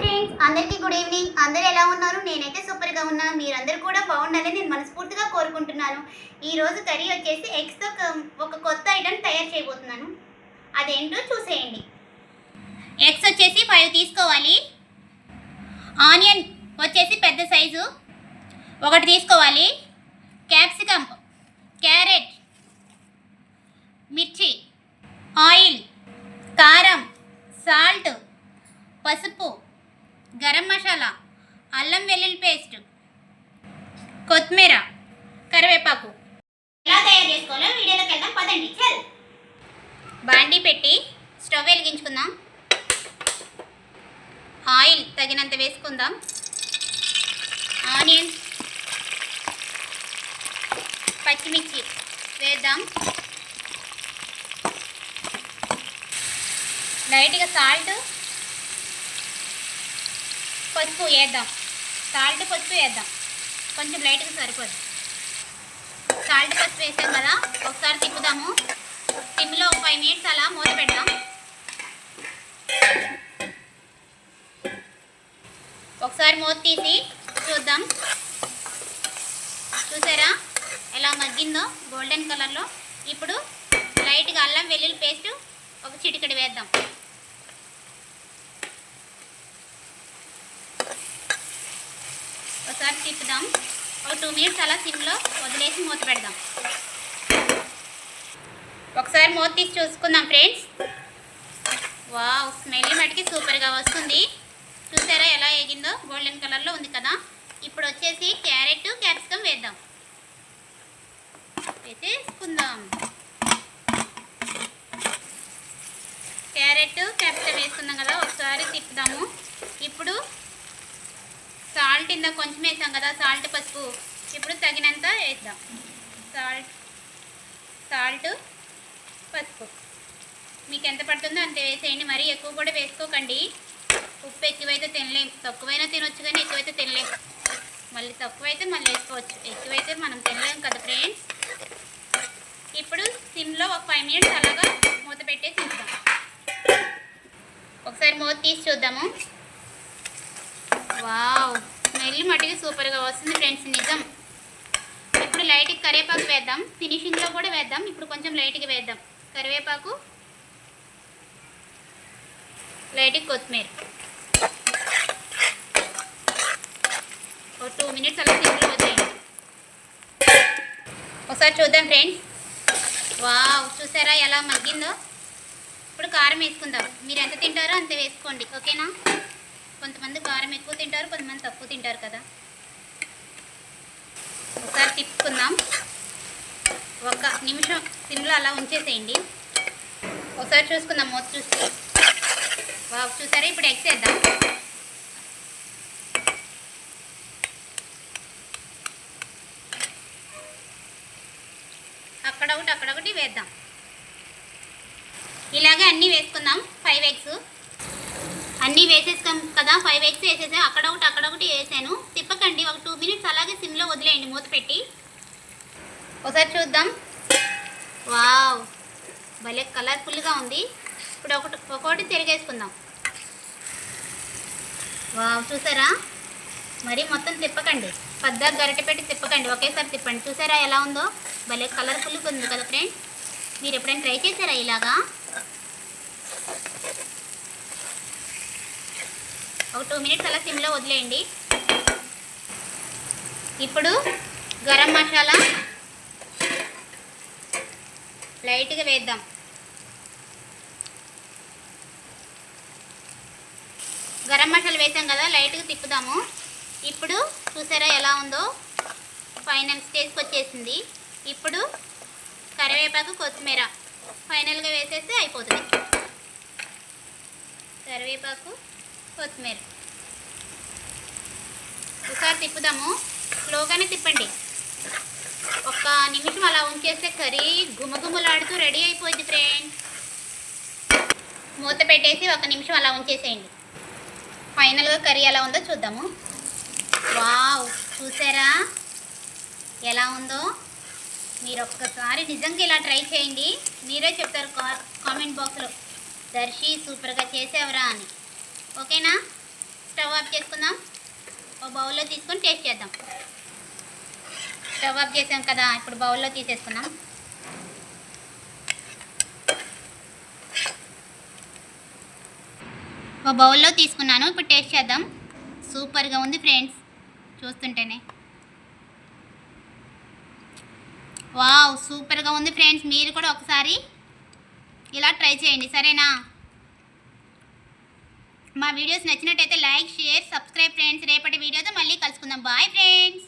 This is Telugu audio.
ఫ్రెండ్స్ అందరికీ గుడ్ ఈవినింగ్ అందరు ఎలా ఉన్నారు? నేనైతే సూపర్గా ఉన్నాను. మీరందరూ కూడా బాగుండాలని నేను మనస్ఫూర్తిగా కోరుకుంటున్నాను. ఈరోజు కర్రీ వచ్చేసి ఎగ్స్తో ఒక కొత్త ఐటమ్ తయారు చేయబోతున్నాను. అదేంటో చూసేయండి. ఎగ్స్ వచ్చేసి ఫైవ్ తీసుకోవాలి. ఆనియన్ వచ్చేసి పెద్ద సైజు ఒకటి తీసుకోవాలి క్యాప్సికమ్ క్యారెట్ మిర్చి ఆయిల్ కారం సాల్ట్ పసుపు గరం మసాలా అల్లం వెల్లుల్లి పేస్ట్ కొత్తిమీర కరివేపాకు. ఎలా తయారు చేసుకోవాలో వీడియోలోకి వెళ్దాం పదండి చల్. బాండీ పెట్టి స్టవ్ వెలిగించుకుందాం. ఆయిల్ తగినంత వేసుకుందాం. ఆనియన్స్ పచ్చిమిర్చి వేద్దాం. లైట్గా సాల్ట్ పసుపు వేద్దాం. సాల్ట్ పసుపు వేద్దాం. కొంచెం లైట్గా సరిపోదు. సాల్ట్ పసుపు వేసాం కదా ఒకసారి తిప్పుదాము. సిమ్లో ఒక ఫైవ్ మినిట్స్ అలా మూత పెడదాం. ఒకసారి మూత తీసి చూద్దాం. చూసారా? ఎలా మగ్గిందో? గోల్డెన్ కలర్లో. ఇప్పుడు లైట్గా అల్లం వెల్లుల్లి పేస్ట్ ఒక చిటికడి వేద్దాం. ఒకసారి తిప్పుదాం ఒక టూ మినిట్స్ అలా సిమ్లో వదిలేసి మూత పెడదాం. ఒకసారి మూత తీసి చూసుకుందాం ఫ్రెండ్స్. వావ్ స్మెల్ మటుకి సూపర్గా వస్తుంది. చూసారా ఎలా ఎగిందో గోల్డెన్ కలర్లో ఉంది కదా. ఇప్పుడు వచ్చేసి క్యారెట్ క్యాప్సికమ్ వేద్దాం. వేసేసుకుందాం. క్యారెట్ క్యాప్సికమ్ వేసుకుందాం కదా ఒకసారి తిప్పుదాము. ఇప్పుడు సాల్ట్ ఇందా కొంచెం వేసాం కదా సాల్ట్ పసుపు. ఇప్పుడు తగినంత వేద్దాం. సాల్ట్ సాల్ట్ పసుపు. మీకు ఎంత పడుతుందో అంత వేసేయండి. మరీ ఎక్కువ కూడా వేసుకోకండి. ఉప్పు ఎక్కువైతే తినలేం. తక్కువైనా తినొచ్చు కానీ ఎక్కువైతే తినలేం. మళ్ళీ తక్కువైతే మళ్ళీ వేసుకోవచ్చు. ఎక్కువైతే మనం తినలేం కదా ఫ్రెండ్స్. ఇప్పుడు సిమ్లో ఒక ఫైవ్ మినిట్స్ అలాగా మూత పెట్టేసి ఉంచుదాం. ఒకసారి మూత తీసి చూద్దాము. వావ్! స్మెల్ మట్టికి సూపర్గా వస్తుంది ఫ్రెండ్స్ నిజం. ఇప్పుడు లైట్గా కరివేపాకు వేద్దాం. ఫినిషింగ్లో కూడా వేద్దాం. ఇప్పుడు కొంచెం లైట్గా వేద్దాం. కరివేపాకు లైట్గా కొత్తిమీర. ఒక టూ మినిట్స్ అలా సింపుల్ వదిలేయండి ఒకసారి చూద్దాం ఫ్రెండ్స్. వావ్ చూసారా ఎలా మగ్గిందో? ఇప్పుడు కారం వేసుకుందాం. మీరు ఎంత తింటారో అంత వేసుకోండి. ఓకేనా? కొంతమంది కారం ఎక్కువ తింటారు కొంతమంది తక్కువ తింటారు కదా. ఒకసారి తిప్పుకుందాం. ఒక నిమిషం సిమ్లో అలా ఉంచేసేయండి. ఒకసారి చూసుకుందాం మూత చూసి వావ్ చూసారా? ఇప్పుడు ఎగ్స్ వేద్దాం అక్కడ ఒకటి అక్కడ ఒకటి వేద్దాం. ఇలాగే అన్నీ వేసుకుందాం. ఫైవ్ ఎగ్స్ అన్నీ వేసేసాం కదా ఫైవ్ ఎగ్స్ వేసేసాం అక్కడ ఒకటి అక్కడ ఒకటి వేసాను. తిప్పకండి ఒక టూ మినిట్స్ అలాగే సిమ్లో వదిలేయండి మూత పెట్టి. ఒకసారి చూద్దాం. వావ్! భలే కలర్ఫుల్గా ఉంది. ఇప్పుడు ఒకటి ఒకటి తిరిగేసుకుందాం. వావ్! చూసారా? మరి మొత్తం తిప్పకండి. పద్దాకు గరిటె పెట్టి తిప్పకండి ఒకేసారి తిప్పండి. చూసారా ఎలా ఉందో? భలే కలర్ఫుల్గా ఉంది కదా ఫ్రెండ్స్ మీరు ఎప్పుడైనా ట్రై చేశారా ఇలాగా? ఒక టూ మినిట్స్ అలా సిమ్లో వదిలేయండి. ఇప్పుడు గరం మసాలా లైట్గా వేద్దాం. గరం మసాలా వేసాం కదా లైట్గా తిప్పుదాము. ఇప్పుడు చూసారా ఎలా ఉందో? ఫైనల్ స్టేజ్కి వచ్చేసింది. ఇప్పుడు కరివేపాకు కొత్తిమీర. ఫైనల్గా వేసేస్తే అయిపోతుంది. కరివేపాకు కొత్తిమీర. ఒకసారి తిప్పుదాము. స్లోగానే తిప్పండి. ఒక్క నిమిషం అలా ఉంచేస్తే కర్రీ గుమగుమలాడుతూ రెడీ అయిపోయింది ఫ్రెండ్స్. మూత పెట్టేసి ఒక నిమిషం అలా ఉంచేసేయండి. ఫైనల్గా కర్రీ ఎలా ఉందో చూద్దాము. వావ్ చూసారా? ఎలా ఉందో? మీరు ఒక్కసారి నిజంగా ఇలా ట్రై చేయండి. మీరే చెప్తారు కా- కామెంట్ బాక్స్లో. దర్శి సూపర్గా చేసేవరా అని. ఓకేనా? స్టవ్ ఆఫ్ చేసుకుందాం. ఓ బౌల్లో తీసుకొని టేస్ట్ చేద్దాం. స్టవ్ ఆఫ్ చేసాం కదా ఇప్పుడు బౌల్లో తీసేసుకున్నాం ఓ బౌల్లో తీసుకున్నాను ఇప్పుడు టేస్ట్ చేద్దాం. సూపర్గా ఉంది ఫ్రెండ్స్ చూస్తుంటేనే. వావ్ సూపర్గా ఉంది ఫ్రెండ్స్ మీరు కూడా ఒకసారి ఇలా ట్రై చేయండి సరేనా? మా వీడియోస్ నచ్చినట్టయితే లైక్ షేర్ సబ్స్క్రైబ్ ఫ్రెండ్స్. రేపటి వీడియోతో మళ్ళీ కలుసుకుందాం. Bye friends.